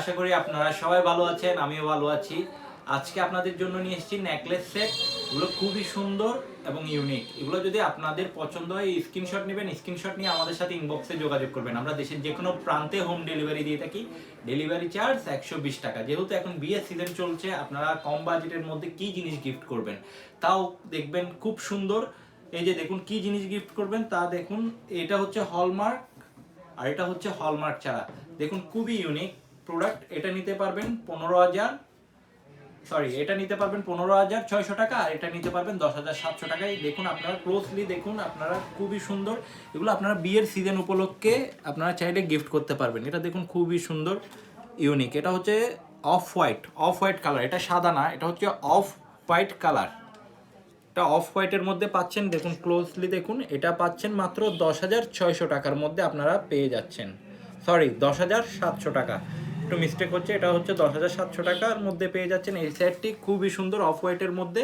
আশা করি আপনারা সবাই ভালো আছেন, আমিও ভালো আছি। আজকে আপনাদের জন্য নিয়ে এসেছি নেকলেস সেট এগুলো খুবই সুন্দর এবং ইউনিক এগুলো যদি আপনাদের পছন্দ হয় স্ক্রিনশট নেবেন স্ক্রিনশট নিয়ে আমাদের সাথে ইনবক্সে যোগাযোগ করবেন। আমরা দেশের যে কোনো প্রান্তে হোম ডেলিভারি দিয়ে থাকি। ডেলিভারি চার্জ একশো বিশ টাকা। যেহেতু এখন বিয়ের সিজন চলছে, আপনারা কম বাজেটের মধ্যে কি জিনিস গিফট করবেন? তাও দেখবেন খুব সুন্দর। এই যে দেখুন কি জিনিস গিফট করবেন, তা দেখুন। এটা হচ্ছে হলমার্ক আর এটা হচ্ছে হলমার্ক ছাড়া। দেখুন খুবই ইউনিক প্রোডাক্ট এটা নিতে পারবেন পনেরো হাজার সরি এটা নিতে পারবেন পনেরো হাজার ছয়শো টাকা আর এটা নিতে পারবেন দশ হাজার সাতশো টাকায় দেখুন, আপনারা ক্লোজলি দেখুন, আপনারা খুবই সুন্দর। এগুলো আপনারা বিয়ের সিজন উপলক্ষে আপনারা চাইলে গিফট করতে পারবেন। এটা দেখুন, খুবই সুন্দর ইউনিক এটা হচ্ছে off white off white colour এটা সাদা না, এটা হচ্ছে অফ হোয়াইট কালার এটা অফ হোয়াইটের মধ্যে পাচ্ছেন, দেখুন ক্লোজলি দেখুন। এটা পাচ্ছেন মাত্র দশ হাজার ছয়শো টাকার মধ্যে আপনারা পেয়ে যাচ্ছেন। সরি দশ হাজার সাতশো টাকা। একটু মিস্টেক হচ্ছে, এটা হচ্ছে দশ হাজার সাতশো টাকার মধ্যে পেয়ে যাচ্ছেন। এই সেটটি খুবই সুন্দর অফ হোয়াইটের মধ্যে।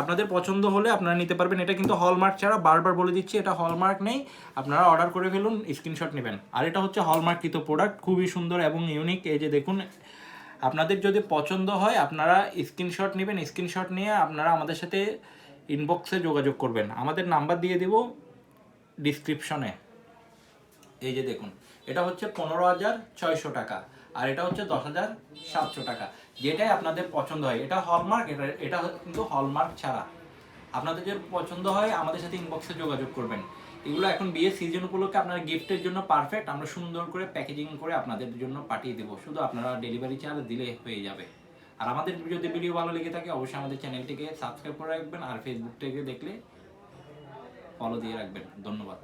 আপনাদের পছন্দ হলে আপনারা নিতে পারবেন। এটা কিন্তু হলমার্ক ছাড়া বারবার বলে দিচ্ছি, এটা হলমার্ক নেই। আপনারা অর্ডার করে ফেলুন স্ক্রিনশট নেবেন। আর এটা হচ্ছে হলমার্কিত প্রোডাক্ট খুবই সুন্দর এবং ইউনিক এই যে দেখুন, আপনাদের যদি পছন্দ হয়, আপনারা স্ক্রিনশট নেবেন। স্ক্রিনশট নিয়ে আপনারা আমাদের সাথে ইনবক্সে যোগাযোগ করবেন। আমাদের নাম্বার দিয়ে দেব ডিসক্রিপশনে এই যে দেখুন, এটা হচ্ছে পনেরো হাজার ছয়শো টাকা, আর এটা হচ্ছে দশ হাজার সাতশো টাকা। যেটাই আপনাদের পছন্দ হয়, এটা হলমার্ক এটা এটা কিন্তু হলমার্ক ছাড়া। আপনাদের যদি পছন্দ হয়, আমাদের সাথে ইনবক্সে যোগাযোগ করবেন। এগুলো এখন বিয়ের সিজন উপলক্ষে আপনার গিফটের জন্য পারফেক্ট আমরা সুন্দর করে প্যাকেজিং করে আপনাদের জন্য পাঠিয়ে দেবো। শুধু আপনারা ডেলিভারি চার্জ দিলে হয়ে যাবে। আর আমাদের যদি ভিডিও ভালো লেগে থাকে, অবশ্যই আমাদের চ্যানেলটিকে সাবস্ক্রাইব করে রাখবেন, আর ফেসবুক থেকে দেখলে ফলো দিয়ে রাখবেন। ধন্যবাদ।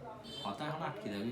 কথা এখন আটকে যাবে।